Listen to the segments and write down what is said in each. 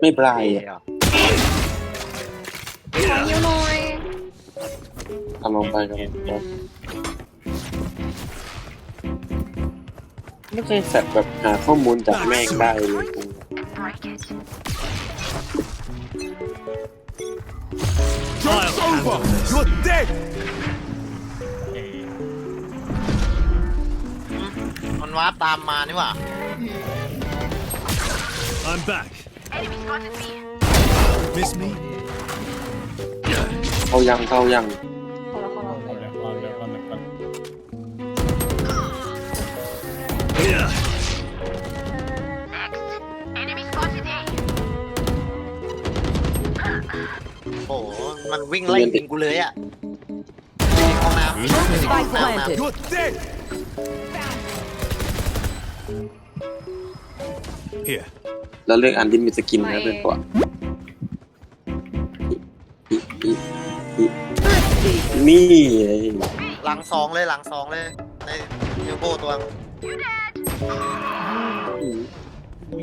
ไม่ปลายเอ๋อะเหรอขอยิ้วหน่อยทำลงไปครับไม่เคยแฟดแบบหาข้อมูลจากแม่งได้เลยกู วาร์ปตามมานี่หว่า I'm back. Miss me? เข้ายังเข้ายังขอละขอละเอาเลยเอาเลยเอาเลยเอาเลย Yeah. โอ้โหมันวิ่งไล่ยิงกูเลยอะห้องน้ำ Spike ห้องน้ำ planted. You're dead! Here. แล้วเรื่องอันที่มีสกินนะเป็นตัวนี่ไอ้หลังสองเลยหลังสองเลย ในเทลโบตัว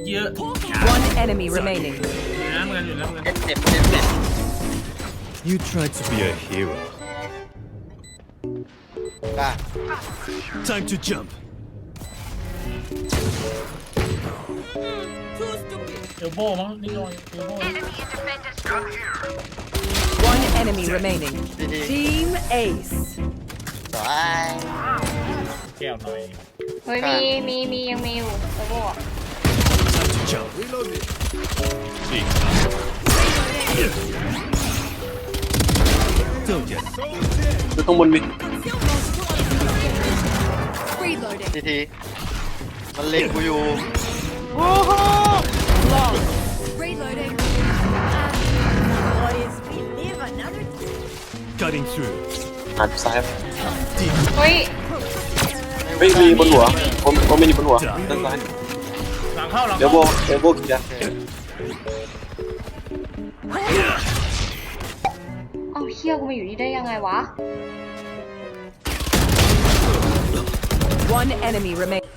เยอะ One enemy remaining. อยู่น้ำเงินอยู่น้ำเงินเจ็บเจ็บเจ็บเจ็บ You tried to be a hero. กล้า Time to jump. เอลโบมั้งนี่ลอยเอลโบ One enemy remaining. ดีดี Team Ace. สวย แก้วหน่อย เฮ้ยมีมีมียังมีอยู่โอ้โห Time to jump. Reload it. Don't get คือข้างบนมี cutting through. หันซ้ายเฮ้ยเฮ้ยมีบนหัวผมผมไม่มีบนหัวด้านซ้ายหลังเข้าหลังเดี๋ยวโบเดี๋ยวโบเคลียร์เอาเฮียกูมาอยู่นี่ได้ยังไงวะ One enemy remaining.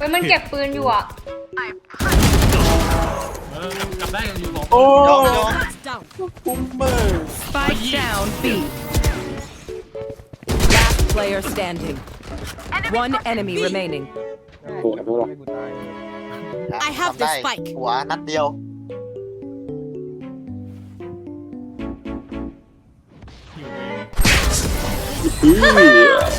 ฮ้ยมันเก็บปืนอยู่อ่ะ เออกลับกลับได้กันอยู่บอก โอ้ ยอมยอม คุ้มเมอร์ Spike down B. Last player standing. One enemy remaining. ถูกแอบดูหรอ I have the spike หัวนัดเดียว อยู่เลย อือ